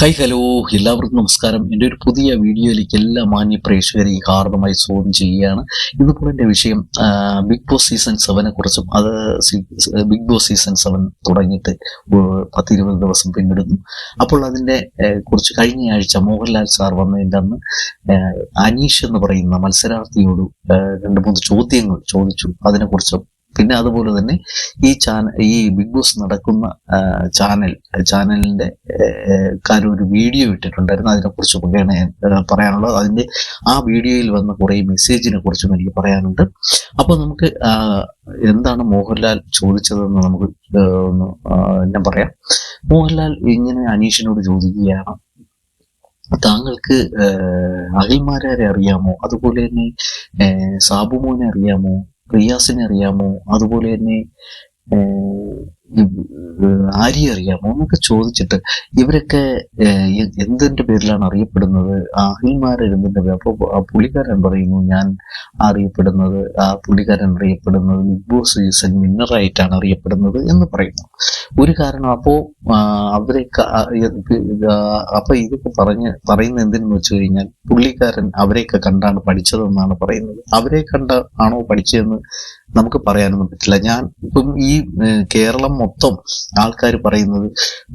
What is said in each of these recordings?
Hi hello എല്ലാവർക്കും നമസ്കാരം. എന്റെ ഒരു പുതിയ വീഡിയോയിലേക്ക് എല്ലാ മാന്യ പ്രേക്ഷകരെയും ഹാർദമായി സ്വാഗതം ചെയ്യുകയാണ്. ഇന്നിപ്പോൾ എന്റെ വിഷയം ബിഗ് ബോസ് സീസൺ സെവനെ കുറിച്ചും അത് ബിഗ് ബോസ് സീസൺ സെവൻ തുടങ്ങിയിട്ട് പത്തിരുപത് ദിവസം പിന്നിടുന്നു. അപ്പോൾ അതിന്റെ കുറച്ച് കഴിഞ്ഞയാഴ്ച മോഹൻലാൽ സാർ വന്നതിന്റെ അന്ന് അനീഷ് എന്ന് പറയുന്ന മത്സരാർത്ഥിയോട് രണ്ട് മൂന്ന് ചോദ്യങ്ങൾ ചോദിച്ചു. അതിനെക്കുറിച്ചും പിന്നെ അതുപോലെ തന്നെ ഈ ചാനൽ ഈ ബിഗ് ബോസ് നടക്കുന്ന ചാനൽ ചാനലിന്റെ കാര്യം ഒരു വീഡിയോ ഇട്ടിട്ടുണ്ടായിരുന്നു. അതിനെക്കുറിച്ച് ഞാൻ, പറയാനുള്ളത്. അതിന്റെ ആ വീഡിയോയിൽ വന്ന കുറെ മെസ്സേജിനെ കുറിച്ചും എനിക്ക് പറയാനുണ്ട്. അപ്പൊ നമുക്ക് എന്താണ് മോഹൻലാൽ ചോദിച്ചതെന്ന് നമുക്ക് ഒന്ന് ഞാൻ പറയാം. മോഹൻലാൽ ഇങ്ങനെ അനീഷിനോട് ചോദിക്കുകയാണ് താങ്കൾക്ക് ഏഹ്, അഖിൽമാരാരെ അറിയാമോ? അതുപോലെ തന്നെ സാബുമോനെ അറിയാമോ? റിയാസിനെ അറിയാമോ? അതുപോലെ തന്നെ ഇവ്- അറിയാമോ? എന്നൊക്കെ ചോദിച്ചിട്ട് ഇവരൊക്കെ എന്തിന്റെ പേരിലാണ് അറിയപ്പെടുന്നത്? അഖിൽമാർ എന്തിന്റെ പേര്? അപ്പൊ ആ പുള്ളിക്കാരൻ പറയുന്നു ഞാൻ അറിയപ്പെടുന്നത് ആ പുള്ളിക്കാരൻ അറിയപ്പെടുന്നത് ബിഗ് ബോസ് സീസൺ വിന്നറായിട്ടാണ് അറിയപ്പെടുന്നത് എന്ന് പറയുന്നു. ഒരു കാരണം അപ്പോ അവരെ അപ്പൊ ഇതൊക്കെ പറഞ്ഞ് പറയുന്നത് എന്തിനെന്ന് വെച്ച് കഴിഞ്ഞാൽ പുള്ളിക്കാരൻ അവരെയൊക്കെ കണ്ടാണ് പഠിച്ചതെന്നാണ് പറയുന്നത്. അവരെ കണ്ട ആണോ പഠിച്ചതെന്ന് നമുക്ക് പറയാനൊന്നും പറ്റില്ല. ഞാൻ ഇപ്പം ഈ കേരളം മൊത്തം ആൾക്കാർ പറയുന്നത്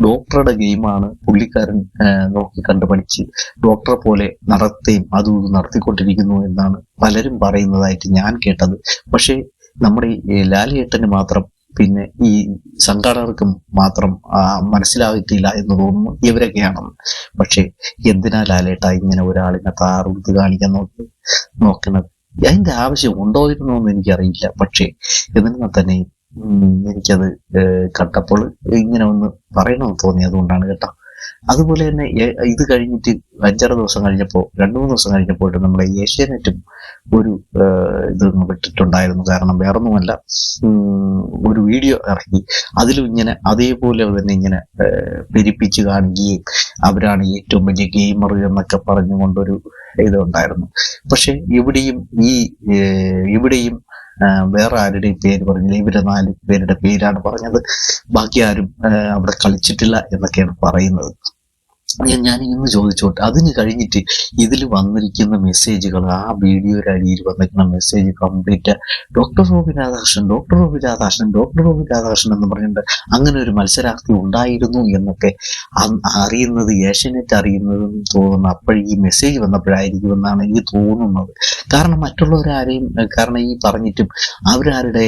ഡോക്ടറുടെ ഗെയിമാണ് പുള്ളിക്കാരൻ നോക്കി കണ്ടു പഠിച്ച് ഡോക്ടറെ പോലെ നടത്തുകയും അതും ഇതും നടത്തിക്കൊണ്ടിരിക്കുന്നു എന്നാണ് പലരും പറയുന്നതായിട്ട് ഞാൻ കേട്ടത്. പക്ഷേ നമ്മുടെ ഈ ലാലിയേട്ടന് മാത്രം പിന്നെ ഈ സംഘാടകർക്കും മാത്രം മനസ്സിലാകത്തില്ല എന്ന് തോന്നുന്നു ഇവരൊക്കെയാണെന്ന് പക്ഷേ എന്തിനാ ലാലേട്ട ഇങ്ങനെ ഒരാളിനെ താറുത്ത് കാണിക്കാൻ നോക്കി നോക്കുന്നത് അതിന്റെ ആവശ്യം ഉണ്ടോ എന്ന് എനിക്കറിയില്ല. പക്ഷേ എന്നിരുന്നാൽ തന്നെ എനിക്കത് കണ്ടപ്പോൾ ഇങ്ങനെ ഒന്ന് പറയണമെന്ന് തോന്നി അതുകൊണ്ടാണ് കേട്ടോ. അതുപോലെ തന്നെ ഇത് കഴിഞ്ഞിട്ട് അഞ്ചാറ് ദിവസം കഴിഞ്ഞപ്പോൾ രണ്ടു മൂന്ന് ദിവസം കഴിഞ്ഞപ്പോഴും നമ്മുടെ ഏഷ്യാനെറ്റും ഒരു ഇത് വിട്ടിട്ടുണ്ടായിരുന്നു. കാരണം വേറൊന്നുമല്ല ഒരു വീഡിയോ ഇറക്കി അതിലും ഇങ്ങനെ അതേപോലെ തന്നെ ഇങ്ങനെ പെരിപ്പിച്ച് കാണിക്കുകയും അവരാണ് ഏറ്റവും വലിയ ഗെയിമർ എന്നൊക്കെ പറഞ്ഞുകൊണ്ടൊരു ഇതുണ്ടായിരുന്നു. പക്ഷെ ഇവിടെയും ഈ ഇവിടെയും വേറെ ആരുടെയും പേര് പറഞ്ഞു ഇവരെ നാല് പേരുടെ പേരാണ് പറഞ്ഞത്. ബാക്കി ആരും അവിടെ കളിച്ചിട്ടില്ല എന്നൊക്കെയാണ് പറയുന്നത്. ഞാൻ- ഇന്ന് ചോദിച്ചോട്ടെ. അതിന് കഴിഞ്ഞിട്ട് ഇതിൽ വന്നിരിക്കുന്ന മെസ്സേജുകൾ ആ വീഡിയോയുടെ അടിയിൽ വന്നിരിക്കുന്ന message complete doctor Roby Radhakrishnan doctor Roby Radhakrishnan doctor Roby Radhakrishnan എന്ന് പറഞ്ഞിട്ട് അങ്ങനെ ഒരു മത്സരാർത്ഥി ഉണ്ടായിരുന്നു എന്നൊക്കെ അറിയുന്നത് ഏഷ്യനെറ്റ് അറിയുന്നതെന്ന് തോന്നുന്നു അപ്പോഴും ഈ മെസ്സേജ് വന്നപ്പോഴായിരിക്കും എന്നാണ് എനിക്ക് തോന്നുന്നത്. കാരണം മറ്റുള്ളവരാരെയും കാരണം ഈ പറഞ്ഞിട്ടും അവരാരുടെ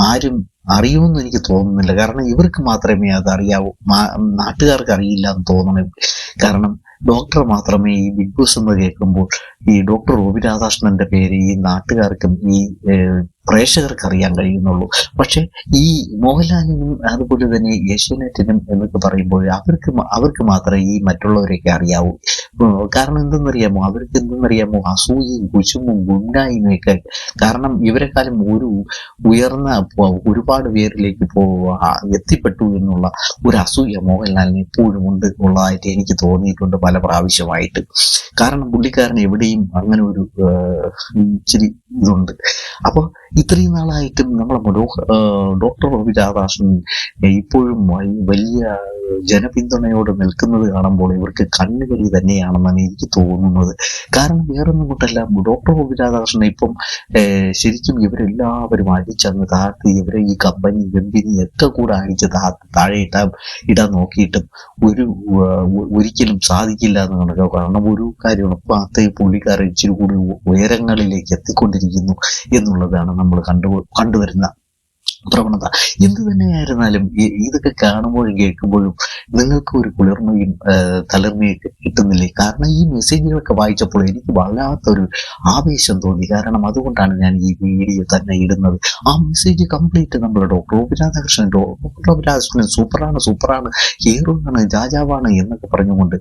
ആരും അറിയുമെന്ന് എനിക്ക് തോന്നുന്നില്ല. കാരണം ഇവർക്ക് മാത്രമേ അത് അറിയാവൂ. നാട്ടുകാർക്ക് അറിയില്ല എന്ന് തോന്നണം. കാരണം ഡോക്ടർ മാത്രമേ ഈ ബിഗ് ബോസ് എന്ന് കേൾക്കുമ്പോൾ ഈ ഡോക്ടർ റോബി രാധാകൃഷ്ണന്റെ പേര് ഈ നാട്ടുകാർക്കും ഈ പ്രേക്ഷകർക്ക് അറിയാൻ കഴിയുന്നുള്ളൂ. പക്ഷെ ഈ മോഹൻലാലിനും അതുപോലെ തന്നെ ഏഷ്യാനെറ്റിനും എന്നൊക്കെ പറയുമ്പോൾ അവർക്ക് അവർക്ക് മാത്രമേ ഈ മറ്റുള്ളവരെയൊക്കെ അറിയാവൂ. കാരണം എന്തെന്നറിയാമോ? അവർക്ക് എന്തെന്നറിയാമോ? അസൂയയും കുശുമും ഗുണ്ടായും കാരണം ഇവരെക്കാളും ഒരു ഉയർന്ന ഒരുപാട് പേരിലേക്ക് പോ എത്തിപ്പെട്ടു എന്നുള്ള ഒരു അസൂയ മോഹൻലാലിന് എപ്പോഴും ഉണ്ട് ഉള്ളതായിട്ട് എനിക്ക് തോന്നിയിട്ടുണ്ട് പല പ്രാവശ്യമായിട്ട്. കാരണം പുള്ളിക്കാരൻ എവിടെയും അങ്ങനെ ഒരു ഇച്ചിരി ഇതുണ്ട്. അപ്പൊ ഇത്രയും നാളായിട്ടും നമ്മളെ ഡോക്ടർ റോബി രാധാകൃഷ്ണൻ ഇപ്പോഴും വലിയ ജനപിന്തുണയോട് നിൽക്കുന്നത് കാണുമ്പോൾ ഇവർക്ക് കണ്ണുകളി തന്നെയാണെന്നാണ് എനിക്ക് തോന്നുന്നത്. കാരണം വേറൊന്നും കൊണ്ടല്ല ഡോക്ടർ റോബി രാധാകൃഷ്ണൻ ഇപ്പം ശരിക്കും ഇവരെല്ലാവരും അടിച്ചങ്ങ് താഴ്ത്തി ഇവരെ ഈ കമ്പനി കമ്പനി ഒക്കെ കൂടെ അടിച്ച് താ താഴെ ഇട്ടാൻ ഇടാൻ നോക്കിയിട്ടും ഒരു ഒരിക്കലും സാധിക്കില്ല എന്ന് കണക്ക് കാരണം ഒരു കാര്യമാണ് ഇപ്പം അത്തേ പുള്ളിക്കാരൻ ഇച്ചിരി കൂടി ഉയരങ്ങളിലേക്ക് എത്തിക്കൊണ്ടിരിക്കുന്നു എന്നുള്ളതാണ് നമ്മൾ കണ്ടു കണ്ടുവരുന്ന പ്രവണത. എന്ത് തന്നെയായിരുന്നാലും ഇതൊക്കെ കാണുമ്പോഴും കേൾക്കുമ്പോഴും നിങ്ങൾക്ക് ഒരു കുളിർമയും തളിർമയും കിട്ടുന്നില്ലേ? കാരണം ഈ മെസ്സേജുകളൊക്കെ വായിച്ചപ്പോൾ എനിക്ക് വല്ലാത്തൊരു ആവേശം തോന്നി. കാരണം അതുകൊണ്ടാണ് ഞാൻ ഈ വീഡിയോ തന്നെ ഇടുന്നത്. ആ മെസ്സേജ് കംപ്ലീറ്റ് നമ്മുടെ doctor Robbie Radhakrishnan doctor Robbie Radhakrishnan സൂപ്പറാണ് സൂപ്പറാണ് ഹീറോ ആണ് രാജാവാണ് എന്നൊക്കെ പറഞ്ഞുകൊണ്ട്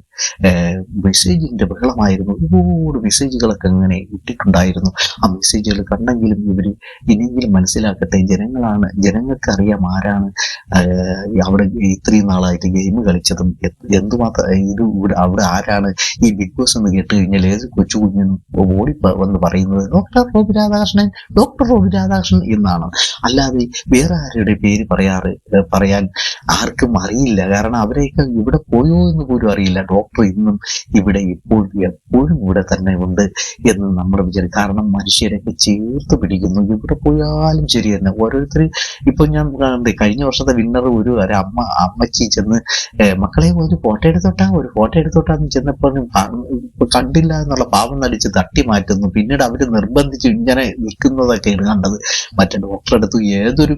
മെസ്സേജിന്റെ ബഹളമായിരുന്നു. ഒരുപാട് മെസ്സേജുകളൊക്കെ അങ്ങനെ ഇട്ടിട്ടുണ്ടായിരുന്നു. ആ മെസ്സേജുകൾ കണ്ടെങ്കിലും ഇവർ ഇനിയെങ്കിലും മനസ്സിലാക്കട്ടെ. ജനങ്ങളാണ് ജനങ്ങൾക്ക് അറിയാം ആരാണ് അവിടെ ഇത്രയും നാളായിട്ട് ഗെയിം കളിച്ചതും എന്തുമാത്ര ഇത് ഇവിടെ അവിടെ ആരാണ് ഈ ബിഗ് ബോസ് എന്ന് കേട്ട് കഴിഞ്ഞാൽ ഏത് കൊച്ചു കുഞ്ഞിനും ഓടി വന്ന് പറയുന്നത് doctor Robbie Radhakrishnan doctor Robbie Radhakrishnan എന്നാണ്. അല്ലാതെ വേറെ ആരുടെ പേര് പറയാറ് പറയാൻ ആർക്കും അറിയില്ല. കാരണം അവരെയൊക്കെ ഇവിടെ പോയോ എന്ന് പോലും അറിയില്ല. ഡോക്ടർ ഇന്നും ഇവിടെ ഇപ്പോഴും എപ്പോഴും ഇവിടെ തന്നെ ഉണ്ട് എന്ന് നമ്മുടെ വിചാരിക്കും. കാരണം മനുഷ്യരൊക്കെ ചേർത്ത് പിടിക്കുന്നു. ഇവിടെ പോയാലും ശരി തന്നെ. ഓരോരുത്തർ ഇപ്പൊ ഞാൻ കഴിഞ്ഞ വർഷത്തെ വിന്നർ ഒരു ഒരു അമ്മ അമ്മച്ചി ചെന്ന് മക്കളെ ഒരു ഫോട്ടോ എടുത്തോട്ടാ ഒരു ഫോട്ടോ എടുത്തോട്ടാന്ന് ചെന്നപ്പോൾ കണ്ടില്ല എന്നുള്ള പാവം നടിച്ച് തട്ടി മാറ്റുന്നു. പിന്നീട് അവർ നിർബന്ധിച്ച് ഇങ്ങനെ നിൽക്കുന്നതൊക്കെയാണ് കണ്ടത്. മറ്റേ ഡോക്ടറെ അടുത്ത് ഏതൊരു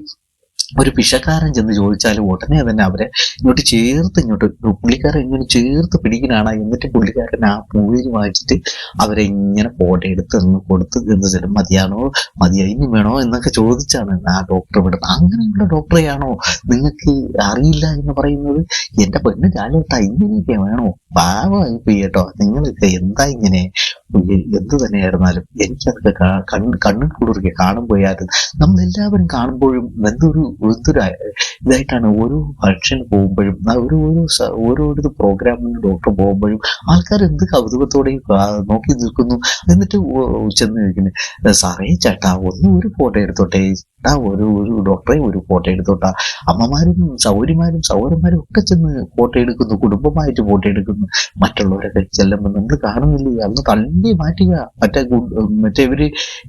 ഒരു പിശക്കാരൻ ചെന്ന് ചോദിച്ചാൽ ഉടനെ തന്നെ അവരെ ഇങ്ങോട്ട് ചേർത്ത് ഇങ്ങോട്ട് പുള്ളിക്കാരൻ ഇങ്ങനെ ചേർത്ത് പിടിക്കണാണ് എന്നിട്ട് പുള്ളിക്കാരൻ ആ മൊബൈൽ വാങ്ങിച്ചിട്ട് അവരെ ഇങ്ങനെ ഫോട്ടോ എടുത്ത് ഒന്ന് കൊടുത്ത് എന്ന് ചില മതിയാണോ? മതിയായി വേണോ എന്നൊക്കെ ചോദിച്ചാണ് ആ ഡോക്ടർ വിടുന്നത് അങ്ങനെയുള്ള ഡോക്ടറെയാണോ നിങ്ങൾക്ക് അറിയില്ല എന്ന് പറയുന്നത്? എന്റെ പെണ്ണ് കാലേട്ടാ ഇങ്ങനെയൊക്കെ വേണോ? പാവമായി പോയി കേട്ടോ. നിങ്ങൾക്ക് എന്താ ഇങ്ങനെ? എന്ത് തന്നെയായിരുന്നാലും എനിക്കതൊക്കെ കണ്ണ് കണ്ണിൽ കാണുമ്പോയാലും നമ്മൾ എല്ലാവരും കാണുമ്പോഴും എന്തൊരു അ- ഇതായിട്ടാണ് ഓരോ ഫംഗ്ഷന് പോകുമ്പോഴും ഓരോ ഓരോ ഓരോരോ പ്രോഗ്രാമിന് ഡോക്ടർ പോകുമ്പോഴും ആൾക്കാർ എന്ത് കൗതുകത്തോടെ നോക്കി നിൽക്കുന്നു. എന്നിട്ട് ചെന്ന് ചോദിക്കുന്നത് സാറേ ചേട്ടാ ഒന്ന് ഒരു ഫോട്ടോ എടുത്തോട്ടെ? ചേട്ടാ ഒരു ഒരു ഡോക്ടറെ ഒരു ഫോട്ടോ എടുത്തോട്ടാ. അമ്മമാരും സൗരിമാരും സൗരന്മാരും ഒക്കെ ചെന്ന് ഫോട്ടോ എടുക്കുന്നു കുടുംബമായിട്ട് ഫോട്ടോ എടുക്കുന്നു. മറ്റുള്ളവരൊക്കെ ചെല്ലുമ്പോൾ നമ്മൾ കാണുന്നില്ലേ? അന്ന് തള്ളി മാറ്റുക. മറ്റേ മറ്റേ ഇവർ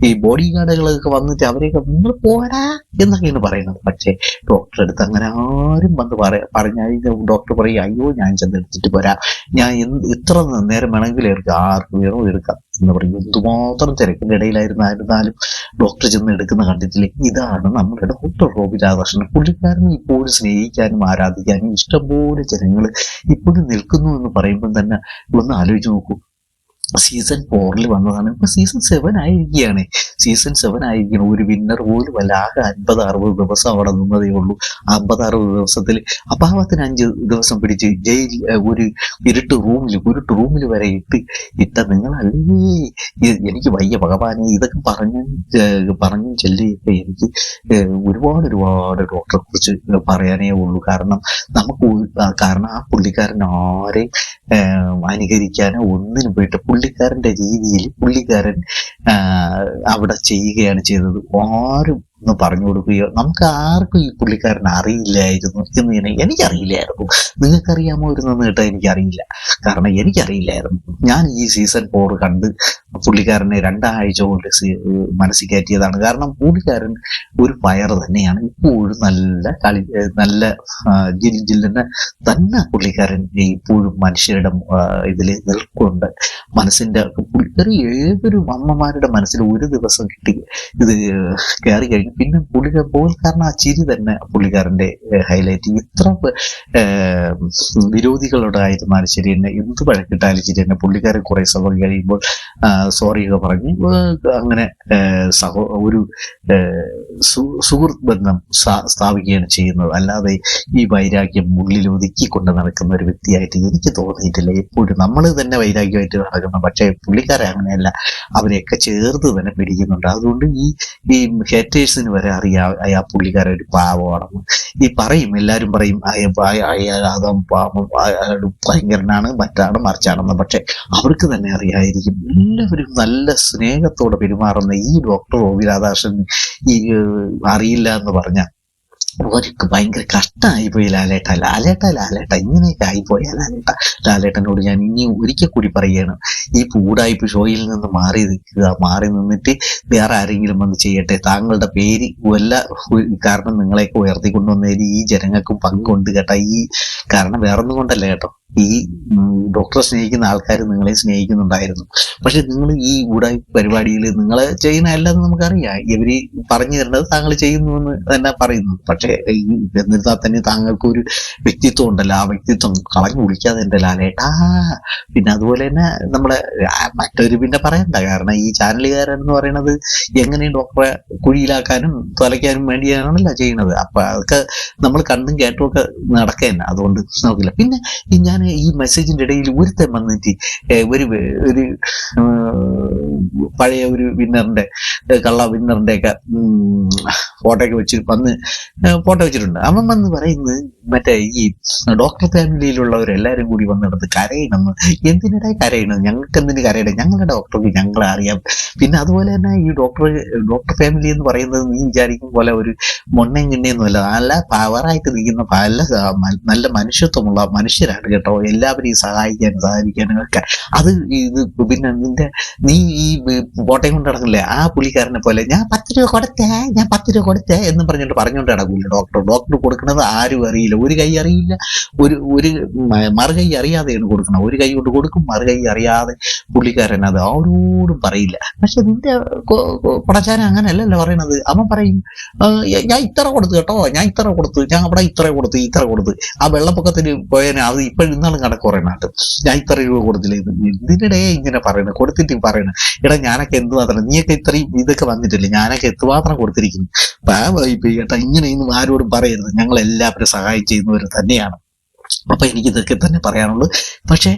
ഈ ബോഡി ഗാർഡുകളൊക്കെ വന്നിട്ട് അവരെയൊക്കെ നിങ്ങൾ പോരാ എന്നൊക്കെയാണ് പറയുന്നത്. പക്ഷേ ഡോക്ടറെ അടുത്ത് അങ്ങനെ ആരും വന്ന് പറ പറഞ്ഞാൽ ഡോക്ടർ പറയും അയ്യോ ഞാൻ ചെന്ന് എടുത്തിട്ട് പോരാ. ഞാൻ ഇത്ര നേരം വേണമെങ്കിലും എടുക്കാം. ആർക്ക് വേണോ എടുക്കാം. എന്ന് പറയും എന്തുമാത്രം തിരക്കിന്റെ ഇടയിലായിരുന്നായിരുന്നാലും ഡോക്ടർ ചെന്ന് എടുക്കുന്ന കണ്ടിട്ടില്ലേ? ഇതാണ് നമ്മുടെ ഡോക്ടർ റോബി രാധാകൃഷ്ണൻ പുള്ളിക്കാരനെ ഇപ്പോഴും സ്നേഹിക്കാനും ആരാധിക്കാനും ഇഷ്ടംപോലെ ജനങ്ങൾ ഇപ്പോഴും നിൽക്കുന്നു എന്ന് പറയുമ്പോൾ തന്നെ ഒന്ന് ആലോചിച്ച് നോക്കൂ. സീസൺ ഫോറിൽ വന്നതാണ്. ഇപ്പൊ സീസൺ സെവൻ ആയിരിക്കുകയാണ്. സീസൺ സെവൻ ആയിരിക്കണം ഒരു വിന്നർ പോലും അല്ല. ആകെ അൻപത് അറുപത് ദിവസം അവിടെ നിന്നതേ ഉള്ളൂ. അമ്പത് അറുപത് ദിവസത്തിൽ അഭാവത്തിന് അഞ്ച് ദിവസം പിടിച്ച് ജയിൽ ഒരു ഇരുട്ട് റൂമിൽ ഉരുട്ട് റൂമിൽ വരെ ഇട്ട് ഇട്ട നിങ്ങളല്ലേ? അല്ലേ എനിക്ക് വയ്യ ഭഗവാനെ. ഇതൊക്കെ പറഞ്ഞു പറഞ്ഞു ചെല്ലിയൊക്കെ എനിക്ക് ഒരുപാട് ഒരുപാട് ഡോക്ടറെ കുറിച്ച് പറയാനേ ഉള്ളൂ. കാരണം നമുക്ക് കാരണം ആ പുള്ളിക്കാരൻ ആരെയും അനുകരിക്കാനോ ഒന്നിനും പോയിട്ട് പുള്ളിക്കാരന്റെ രീതിയിൽ പുള്ളിക്കാരൻ അവിടെ ചെയ്യുകയാണ് ചെയ്തത്. ആരും ഒന്ന് പറഞ്ഞു കൊടുക്കുകയോ നമുക്ക് ആർക്കും ഈ പുള്ളിക്കാരൻ അറിയില്ലായിരുന്നു എന്ന് ഞാൻ എനിക്കറിയില്ലായിരുന്നു. നിങ്ങൾക്കറിയാമോ ഒരു കേട്ടാൽ എനിക്കറിയില്ല. കാരണം എനിക്കറിയില്ലായിരുന്നു. ഞാൻ ഈ സീസൺ ഫോർ കണ്ട് പുള്ളിക്കാരനെ രണ്ടാഴ്ച കൊണ്ട് മനസ്സിൽ കയറ്റിയതാണ്. കാരണം പുള്ളിക്കാരൻ ഒരു ഫയർ തന്നെയാണ്. ഇപ്പോഴും നല്ല കളി നല്ല ജില്ല ജില്ലെന്ന് തന്നെ പുള്ളിക്കാരൻ ഇപ്പോഴും മനുഷ്യരുടെ ഇതിൽ നിൽക്കുന്നുണ്ട് മനസ്സിന്റെ പുള്ളിക്കാരി ഏതൊരു അമ്മമാരുടെ മനസ്സിൽ ഒരു ദിവസം കിട്ടി ഇത് കയറി കഴിഞ്ഞു പിന്നെ പുള്ളിക്കാർ പുള്ളിക്കാരൻ ആ ചിരി തന്നെ പുള്ളിക്കാരന്റെ ഹൈലൈറ്റ് എത്ര വിരോധികളുടെ ആയിരുന്നാലും ശരി തന്നെ എന്ത് വഴക്കിട്ടാലും ശരി തന്നെ പുള്ളിക്കാരൻ കുറെ സമയം കഴിയുമ്പോൾ സോറി ഒക്കെ പറഞ്ഞു അങ്ങനെ സഹോ ഒരു സുഹൃത്ത് ബന്ധം സ്ഥാ- സ്ഥാപിക്കുകയാണ് ചെയ്യുന്നത്. അല്ലാതെ ഈ വൈരാഗ്യം ഉള്ളിൽ ഒതുക്കിക്കൊണ്ട് നടക്കുന്ന ഒരു വ്യക്തിയായിട്ട് എനിക്ക് തോന്നിയിട്ടില്ല. എപ്പോഴും നമ്മൾ തന്നെ വൈരാഗ്യമായിട്ട് നടക്കുന്നു. പക്ഷേ പുള്ളിക്കാരെ അങ്ങനെയല്ല. അവരെയൊക്കെ ചേർത്ത് തന്നെ പിടിക്കുന്നുണ്ട്. അതുകൊണ്ട് ഈ ഈ ഹേറ്റേഴ്സിന് വരെ അറിയാം അയാ പുള്ളിക്കാരൻ ഒരു പാവമാണെന്ന് ഈ പറയും എല്ലാരും പറയും അതം പാവം ഭയങ്കരനാണ് മറ്റാണ് മറിച്ചാണെന്ന്. പക്ഷെ അവർക്ക് തന്നെ അറിയായിരിക്കും എല്ലാവരും നല്ല സ്നേഹത്തോടെ പെരുമാറുന്ന ഈ ഡോക്ടർ ഒ വി രാധാകൃഷ്ണൻ ഈ അറിയില്ല എന്ന് പറഞ്ഞ അവർക്ക് ഭയങ്കര കഷ്ടമായി പോയി ലാലേട്ട. ലാലേട്ട ലാലേട്ട. ഇങ്ങനെയൊക്കെ ആയിപ്പോയ ലാലേട്ട. ലാലേട്ടനോട് ഞാൻ ഇനി ഒരിക്കൽ കൂടി പറയുകയാണ് ഈ കൂടായ്പ ഷോയിൽ നിന്ന് മാറി നിൽക്കുക മാറി നിന്നിട്ട് വേറെ ആരെങ്കിലും വന്ന് ചെയ്യട്ടെ. താങ്കളുടെ പേര് വല്ല കാരണം നിങ്ങളെയൊക്കെ ഉയർത്തിക്കൊണ്ടുവന്നതിൽ ഈ ജനങ്ങൾക്കും പങ്കുണ്ട് കേട്ടോ. ഈ കാരണം വേറൊന്നും കൊണ്ടല്ല കേട്ടോ. ഈ ഡോക്ടറെ സ്നേഹിക്കുന്ന ആൾക്കാർ നിങ്ങളെ സ്നേഹിക്കുന്നുണ്ടായിരുന്നു. പക്ഷെ നിങ്ങൾ ഈ ഉടായി പരിപാടിയിൽ നിങ്ങൾ ചെയ്യുന്ന അല്ലെന്ന് നമുക്കറിയാം. ഇവർ പറഞ്ഞു തരേണ്ടത് താങ്കൾ ചെയ്യുന്നു എന്ന് തന്നെ പറയുന്നു. പക്ഷെ ഈ എന്നിരുന്നാൽ തന്നെ താങ്കൾക്ക് ഒരു വ്യക്തിത്വം ഉണ്ടല്ലോ. ആ വ്യക്തിത്വം കളഞ്ഞു കുളിക്കാതെ എന്റെ ലാലേട്ടാ. പിന്നെ അതുപോലെ തന്നെ നമ്മളെ മറ്റൊരു പിന്നെ പറയണ്ട. കാരണം ഈ ചാനലുകാരൻ എന്ന് പറയുന്നത് എങ്ങനെയും ഡോക്ടറെ കുഴിയിലാക്കാനും തുലയ്ക്കാനും വേണ്ടിയാണല്ലോ ചെയ്യുന്നത്. അപ്പൊ അതൊക്കെ നമ്മൾ കണ്ടും കേട്ടും ഒക്കെ നടക്കുക അതുകൊണ്ട് നോക്കില്ല പിന്നെ ഈ ഞാൻ ഈ മെസ്സേജിന്റെ ഇടയിൽ ഒരുത്തൻ വന്നിട്ട് ഒരു ഒരു പഴയ ഒരു വിന്നറിന്റെ കള്ള വിന്നറിന്റെ ഒക്കെ ഫോട്ടോ ഒക്കെ വെച്ച് വന്ന് ഫോട്ടോ വെച്ചിട്ടുണ്ട്. അമ്മ വന്ന് പറയുന്നത് മറ്റേ ഈ ഡോക്ടർ ഫാമിലിയിലുള്ളവരെല്ലാരും കൂടി വന്നിടത്ത് കരയണമെന്ന് എന്തിനിടെ കരയണം ഞങ്ങൾക്ക് എന്തിനു കരയണം? ഞങ്ങളുടെ ഡോക്ടർക്ക് ഞങ്ങളെ അറിയാം. പിന്നെ അതുപോലെ തന്നെ ഈ ഡോക്ടർ ഡോക്ടർ ഫാമിലി എന്ന് പറയുന്നത് നീ വിചാരിക്കും പോലെ ഒരു മൊണ്ണയും കിണ്ണിയൊന്നുമല്ല നല്ല പവറായിട്ട് നിൽക്കുന്ന നല്ല നല്ല മനുഷ്യത്വമുള്ള മനുഷ്യരാണ് കേട്ടോ. എല്ലാവരെയും സഹായിക്കാനും സഹായിക്കാനും ഒക്കെ. അത് ഇത് പിന്നെ നിന്റെ നീ ഈ കോട്ടയം കൊണ്ട് നടക്കില്ലേ ആ പുള്ളിക്കാരനെ പോലെ ഞാൻ പത്ത് രൂപ കൊടുത്തേ ഞാൻ പത്ത് രൂപ കൊടുത്തേ എന്ന് പറഞ്ഞിട്ട് പറഞ്ഞുകൊണ്ട് നടക്കൂല ഡോക്ടർ. ഡോക്ടർ കൊടുക്കുന്നത് ആരും അറിയില്ല. ഒരു കൈ അറിയില്ല. ഒരു ഒരു മറുകൈ അറിയാതെയാണ് കൊടുക്കണം ഒരു കൈ കൊണ്ട് കൊടുക്കും മറുകൈ അറിയാതെ പുള്ളിക്കാരൻ അത് ആരോടും പറയില്ല. പക്ഷെ നിന്റെ പടച്ചാരൻ അങ്ങനെയല്ലല്ലോ പറയണത്. അവൻ പറയും "ആ, ഞ- ഞാൻ ഇത്ര കൊടുത്തു കേട്ടോ. ഞാൻ ഇത്ര കൊടുത്തു. ഞാൻ അവിടെ ഇത്ര കൊടുത്തു ഇത്ര കൊടുത്തു. ആ വെള്ളപ്പൊക്കത്തിന് പോയതിനെ അത് ഇപ്പോഴും ഇന്നാളും കണക്ക് പറയണാട്ട്. ഞാൻ ഇത്ര രൂപ കൊടുത്തില്ല? എന്തിനിടയെ എന്തിനിടെ ഇങ്ങനെ പറയണത് കൊടുത്തിട്ട് പറയണത് എടാ ഞാനൊക്കെ എന്ത് മാത്രം നീയൊക്കെ ഇത്രയും ഇതൊക്കെ വന്നിട്ടില്ലേ? ഞാനൊക്കെ എത്തുമാത്രം കൊടുത്തിരിക്കുന്നു? പാവമായി ഇങ്ങനെ കേട്ടോ ഇങ്ങനെയൊന്നും ആരോടും പറയരുത്. ഞങ്ങൾ എല്ലാവരും സഹായം ചെയ്യുന്നവർ തന്നെയാണ്. അപ്പൊ എനിക്ക് ഇതൊക്കെ തന്നെ പറയാനുള്ളൂ. പക്ഷെ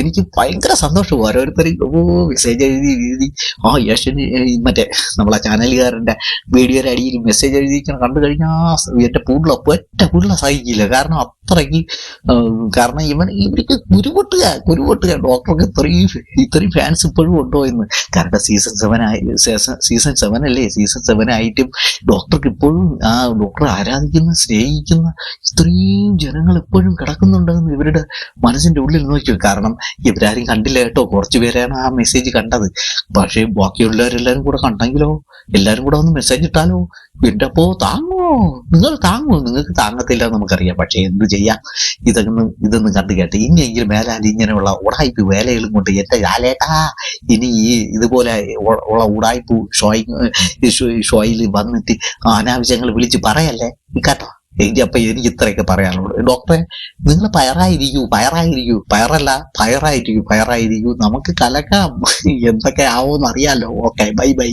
എനിക്ക് ഭയങ്കര സന്തോഷം ഓരോരുത്തരും ഓ മെസ്സേജ് എഴുതി എഴുതി. ആ യശന് ഈ മറ്റേ നമ്മളെ ചാനലുകാരന്റെ വീഡിയോയുടെ അടിയിൽ മെസ്സേജ് എഴുതിയിരിക്കണം കണ്ടു കഴിഞ്ഞാൽ എന്റെ പൂടില ഒറ്റ പൂടില സഹിക്കില്ല. കാരണം അത്രയ്ക്ക് കാരണം ഇവൻ ഇവർക്ക് കുരുപൊട്ടുക കുരുപൊട്ടുക. ഡോക്ടർക്ക് ഇത്രയും ഇത്രയും ഫാൻസ് ഇപ്പോഴും ഉണ്ടോ എന്ന്. കാരണം സീസൺ സെവൻ ആയി സീസൺ സെവൻ അല്ലേ? സീസൺ സെവൻ ആയിട്ടും ഡോക്ടർക്ക് ഇപ്പോഴും ആ ഡോക്ടറെ ആരാധിക്കുന്ന സ്നേഹിക്കുന്ന ഇത്രയും ജനങ്ങൾ ഇപ്പോഴും കിടക്കുന്നുണ്ടെന്ന് ഇവരുടെ മനസ്സിന്റെ ഉള്ളിൽ നോക്കിയോ കാരണം ഇവരാരും കണ്ടില്ല കേട്ടോ. കുറച്ചു പേരാണ് ആ മെസ്സേജ് കണ്ടത്. പക്ഷേ ബാക്കിയുള്ളവരെല്ലാരും കൂടെ കണ്ടെങ്കിലോ എല്ലാരും കൂടെ ഒന്ന് മെസ്സേജ് ഇട്ടാലോ? എന്റെ അപ്പോ താങ്ങോ നിങ്ങൾ താങ്ങോ നിങ്ങൾക്ക് താങ്ങത്തില്ല നമുക്കറിയാം. പക്ഷെ എന്ത് ചെയ്യാം? ഇതൊന്നും ഇതൊന്നും കണ്ടു കേട്ട്. ഇനിയെങ്കിലും മേലാൽ ഇങ്ങനെയുള്ള ഉടായ്പ് വേലകളും കൊണ്ട് എന്റെ കാലേട്ടാ ഇനി ഈ ഇതുപോലെ ഉള്ള ഉടായ്പ് ഷോയി ഷോയിൽ വന്നിട്ട് അനാവശ്യങ്ങൾ വിളിച്ച് പറയല്ലേ? കേട്ടോ. അപ്പൊ എനിക്ക് ഇത്രയൊക്കെ പറയാനുള്ളൂ. ഡോക്ടറെ നിങ്ങൾ പയറായിരിക്കൂ പയറായിരിക്കൂ പയറല്ല പയറായിരിക്കൂ പയറായിരിക്കൂ. നമുക്ക് കലക്കാം. എന്തൊക്കെ ആവുമെന്ന് അറിയാലോ. Okay bye bye